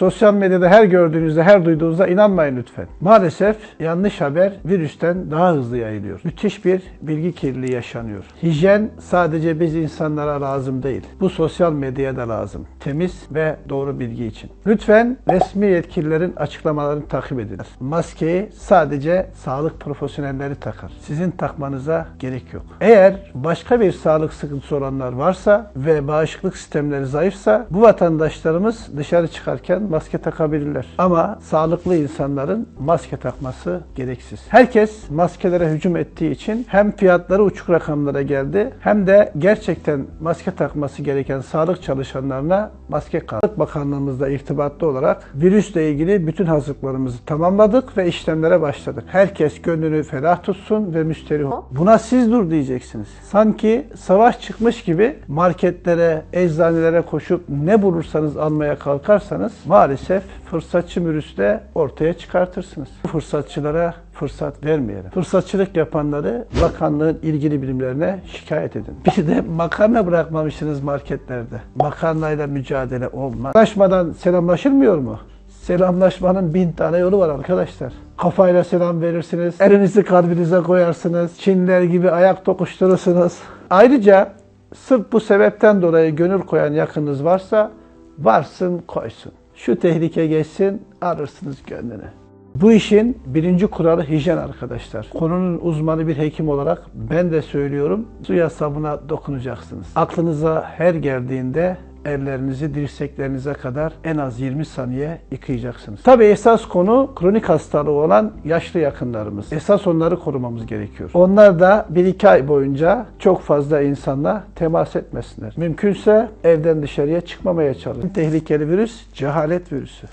Sosyal medyada her gördüğünüzde, her duyduğunuzda inanmayın lütfen. Maalesef yanlış haber virüsten daha hızlı yayılıyor. Müthiş bir bilgi kirliliği yaşanıyor. Hijyen sadece biz insanlara lazım değil. Bu sosyal medyaya da lazım. Temiz ve doğru bilgi için. Lütfen resmi yetkililerin açıklamalarını takip edin. Maskeyi sadece sağlık profesyonelleri takar. Sizin takmanıza gerek yok. Eğer başka bir sağlık sıkıntısı olanlar varsa ve bağışıklık sistemleri zayıfsa bu vatandaşlarımız dışarı çıkarken maske takabilirler. Ama sağlıklı insanların maske takması gereksiz. Herkes maskelere hücum ettiği için hem fiyatları uçuk rakamlara geldi hem de gerçekten maske takması gereken sağlık çalışanlarına maske kaldı. Sağlık Bakanlığımızla irtibatlı olarak virüsle ilgili bütün hazırlıklarımızı tamamladık ve işlemlere başladık. Herkes gönlünü ferah tutsun ve müsterih olsun. Buna siz dur diyeceksiniz. Sanki savaş çıkmış gibi marketlere, eczanelere koşup ne bulursanız almaya kalkarsanız maalesef fırsatçı virüsle ortaya çıkartırsınız. Fırsatçılara fırsat vermeyelim. Fırsatçılık yapanları bakanlığın ilgili birimlerine şikayet edin. Bir de makarna bırakmamışsınız marketlerde. Makarnayla mücadele olmaz. Selamlaşmadan selamlaşılmıyor mu? Selamlaşmanın bin tane yolu var arkadaşlar. Kafayla selam verirsiniz. Elinizi kalbinize koyarsınız. Çinler gibi ayak tokuşturursunuz. Ayrıca sırf bu sebepten dolayı gönül koyan yakınınız varsa varsın koysun. Şu tehlike geçsin alırsınız gönlünü. Bu işin birinci kuralı hijyen arkadaşlar. Konunun uzmanı bir hekim olarak ben de söylüyorum. Suya sabuna dokunacaksınız. Aklınıza her geldiğinde ellerinizi dirseklerinize kadar en az 20 saniye yıkayacaksınız. Tabi esas konu kronik hastalığı olan yaşlı yakınlarımız. Esas onları korumamız gerekiyor. Onlar da 1-2 ay boyunca çok fazla insanla temas etmesinler. Mümkünse evden dışarıya çıkmamaya çalışın. Tehlikeli virüs cehalet virüsü.